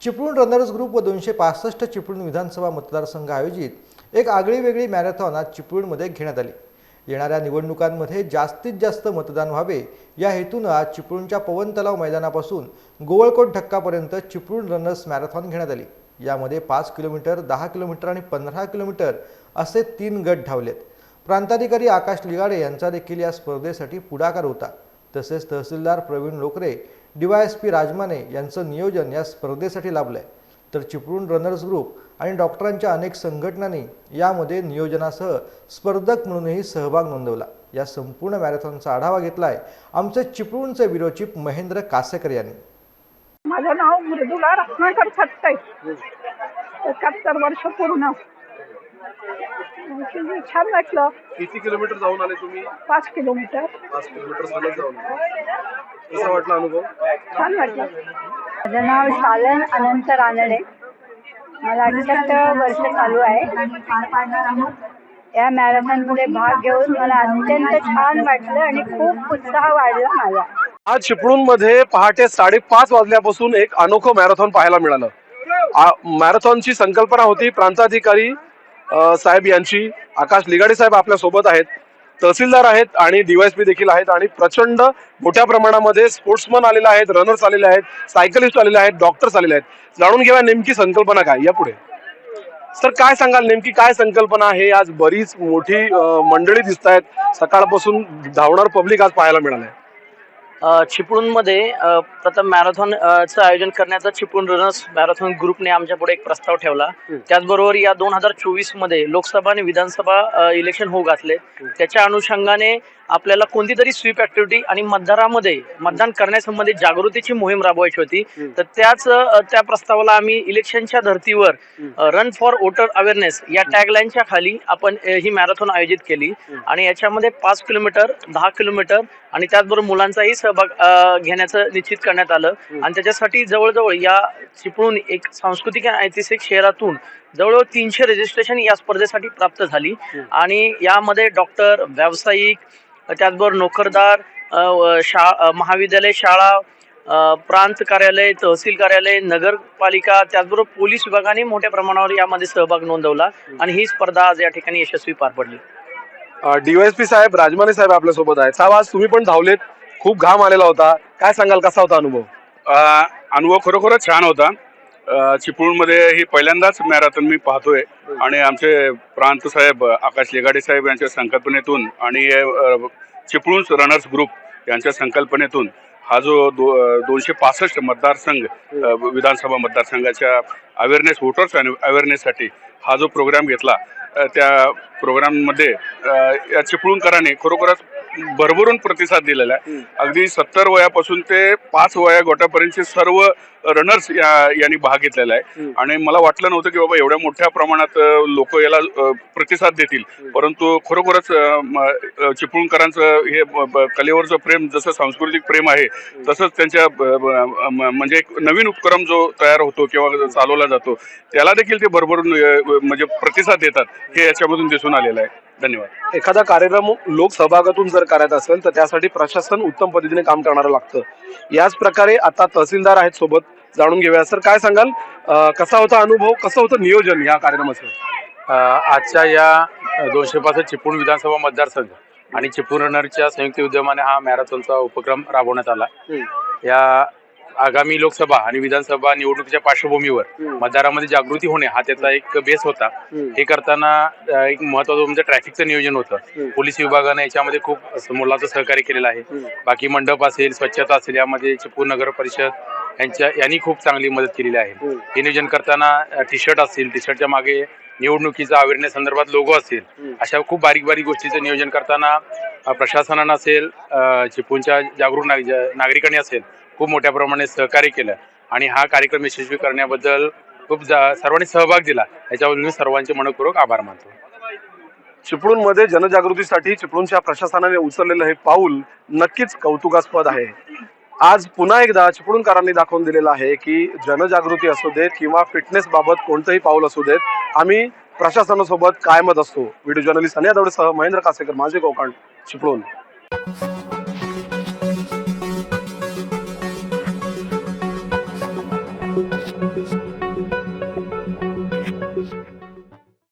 Chiplun runners group व दोनशे पासष्ट चिपळूण विधानसभा मतदारसंघ आयोजित एक आगळी वेगळी मॅरेथॉन आज चिपळूणमध्ये घेण्यात आली. येणाऱ्या निवडणुकांमध्ये जास्तीत जास्त मतदान व्हावे या हेतूनं आज चिपळूणच्या पवन तलाव मैदानापासून गोवळकोट ढक्कापर्यंत चिपळूण रनर्स मॅरेथॉन घेण्यात आली. यामध्ये पाच किलोमीटर दहा किलोमीटर आणि पंधरा किलोमीटर असे तीन गट धावलेत. प्रांताधिकारी आकाश लिगाडे यांचा देखील या स्पर्धेसाठी पुढाकार होता. तसेच तहसीलदार प्रवीण लोकरे डीवायएसपी राजमाने यांचं नियोजन या स्पर्धेसाठी लाभलंय. तर चिपळूण रनर्स ग्रुप आणि डॉक्टरांच्या अनेक संघटनांनी यामध्ये नियोजनासह स्पर्धक म्हणूनही सहभाग नोंदवला. या संपूर्ण मॅरेथॉनचा आढावा घेतलाय आमचे चिपळूणचे चीफ महेंद्र कासेकर यांनी. माझं नाव मृदुला रत्नाकर थत्ते एकाहत्तर वर्ष पूर्ण. छान वाटलं. किती किलोमीटर जाऊन आले तुम्ही? पाच किलोमीटर. पाच किलोमीटर सलग जाऊन आले. कसा वाटला अनुभव? छान वाटलं. माझं नाव शालन अनंत रानडे. मला अठ्याहत्तर वर्ष चालू आहे. या मॅरेथॉनमध्ये भाग घेऊन मला अत्यंत छान वाटलं आणि खूप उत्साह वाढला माझा. आज चिपळूणमध्ये पहाटे साडेपाच वाजल्यापासून एक अनोखं मॅरेथॉन पाहायला मिळालं. मॅरेथॉनची संकल्पना होती प्रांताधिकारी साहेब यांची. आकाश लिगाडे साहेब आपल्यासोबत आहेत. तहसीलदार आहेत आणि डीवायसपी देखील आहेत आणि प्रचंड मोठ्या प्रमाणामध्ये स्पोर्ट्समन आलेले आहेत रनर्स आलेले आहेत सायकलिस्ट आलेले आहेत डॉक्टर्स आलेले आहेत. जाणून घेऊया नेमकी संकल्पना काय यापुढे. सर काय सांगाल नेमकी काय संकल्पना आहे? आज बरीच मोठी मंडळी दिसत आहेत सकाळपासून धावणार पब्लिक आज पाहायला मिळालंय. आहे चिपळूणमध्ये प्रथम मॅरेथॉन अ, चं आयोजन करण्याचा चिपळूण रनर्स मॅरेथॉन ग्रुपने आमच्या पुढे एक प्रस्ताव ठेवला. त्याचबरोबर या दोन हजार चोवीसमध्ये लोकसभा आणि विधानसभा इलेक्शन होऊ घातले. त्याच्या अनुषंगाने आपल्याला कोणती तरी स्वीप ऍक्टिव्हिटी आणि मतदारामध्ये मतदान करण्यासंबंधी जागृतीची मोहीम राबवायची होती. तर त्याच त्या प्रस्तावाला आम्ही इलेक्शनच्या धर्तीवर रन फॉर वोटर अवेअरनेस या टॅगलाईनच्या खाली आपण ही मॅरेथॉन आयोजित केली. आणि याच्यामध्ये पाच किलोमीटर दहा किलोमीटर आणि त्याचबरोबर मुलांचाही सहभाग घेण्याचं निश्चित करण्यात आलं. आणि त्याच्यासाठी जवळजवळ या चिपळूण एक सांस्कृतिक आणि ऐतिहासिक शहरातून जवळजवळ तीनशे रजिस्ट्रेशन या स्पर्धेसाठी प्राप्त झाली. आणि यामध्ये डॉक्टर व्यावसायिक त्याचबरोबर नोकरदार शा महाविद्यालय शाळा प्रांत कार्यालय तहसील कार्यालय नगरपालिका त्याचबरोबर पोलीस विभागाने मोठ्या प्रमाणावर यामध्ये सहभाग नोंदवला आणि ही स्पर्धा आज या ठिकाणी यशस्वी पार पडली. डीवायसपी साहेब राजमाने साहेब आपल्यासोबत आहेत. साहेब आज तुम्ही पण धावलेत. खूप घाम आलेला होता. काय सांगाल? कसा होता अनुभव? अनुभव खरोखरच छान होता. चिपळूणमध्ये ही पहिल्यांदाच मॅरेथॉन मी पाहतोय. आणि आमचे प्रांत साहेब आकाश लेगाडे साहेब यांच्या संकल्पनेतून आणि चिपळूण रनर्स ग्रुप यांच्या संकल्पनेतून हा जो दो दोनशे पासष्ट मतदारसंघ विधानसभा मतदारसंघाच्या अवेअरनेस वोटर्स अवेअरनेससाठी हा जो प्रोग्राम घेतला त्या प्रोग्राममध्ये या चिपळूणकरांनी खरोखरच भरभरून प्रतिसाद दिलेला आहे. अगदी सत्तर वयापासून ते पाच वया गटापर्यंतचे सर्व रनर्स या यांनी भाग घेतलेला आहे. आणि मला वाटलं नव्हतं की बाबा एवढ्या मोठ्या प्रमाणात लोक याला प्रतिसाद देतील. परंतु खरोखरच चिपळूणकरांचं हे कलेवरचं प्रेम जसं सांस्कृतिक प्रेम आहे तसंच त्यांच्या म्हणजे एक नवीन उपक्रम जो तयार होतो किंवा चालवला जातो त्याला देखील ते भरभरून म्हणजे प्रतिसाद देतात हे याच्यामधून दिसून आलेलं आहे. धन्यवाद. एखादा कार्यक्रम लोकसहभागातून जर करायचा असेल तर त्यासाठी प्रशासन उत्तम पद्धतीने काम करणारं लागतं. याच प्रकारे आता तहसीलदार आहेत सोबत जाणून घेऊया. सर काय सांगाल? कसा होता अनुभव? कसं होतं नियोजन या कार्यक्रमाचं? आजच्या या दोनशे पासष्ट चिपळूण विधानसभा मतदारसंघ आणि चिपळूण रनरच्या संयुक्त विद्यमाने हा मॅरेथॉनचा उपक्रम राबवण्यात आला. या आगामी लोकसभा आणि विधानसभा निवडणुकीच्या पार्श्वभूमीवर मतदारामध्ये जागृती होणे हा त्याचा एक बेस होता. हे करताना एक महत्वाचं म्हणजे ट्रॅफिकचं नियोजन होतं. पोलीस विभागाने याच्यामध्ये खूप मोलाचं सहकार्य केलेलं आहे. बाकी मंडप असेल स्वच्छता असेल यामध्ये चिपळूण नगर परिषद यांच्या यांनी खूप चांगली मदत केलेली आहे. हे नियोजन करताना टी शर्ट असतील टी शर्टच्या मागे निवडणुकीचा अवेअरनेस संदर्भात लोगो असेल अशा खूप बारीक बारीक गोष्टीचं नियोजन करताना प्रशासनानं असेल चिपळूणच्या जागरूक नागरिकांनी असेल खूप मोठ्या प्रमाणात सहकार्य केलं. आणि हा कार्यक्रम यशस्वी करण्याबद्दल खूप सर्वांनी सहभाग दिला. याच्याबद्दल मी सर्वांचे मनपूर्वक आभार मानतो. चिपळूणमध्ये जनजागृतीसाठी चिपळूणच्या प्रशासनाने उचललेलं हे पाऊल नक्कीच कौतुकास्पद आहे. आज पुन्हा एकदा चिपळूणकरांनी दाखवून दिलेलं आहे की जनजागृती असू देत किंवा फिटनेस बाबत कोणतंही पाऊल असू देत आम्ही प्रशासनासोबत कायमत असतो. व्हिडिओ जर्नलिस्ट अनिया दवडेसह महेंद्र कासेकर माझे कोकण चिपळूण.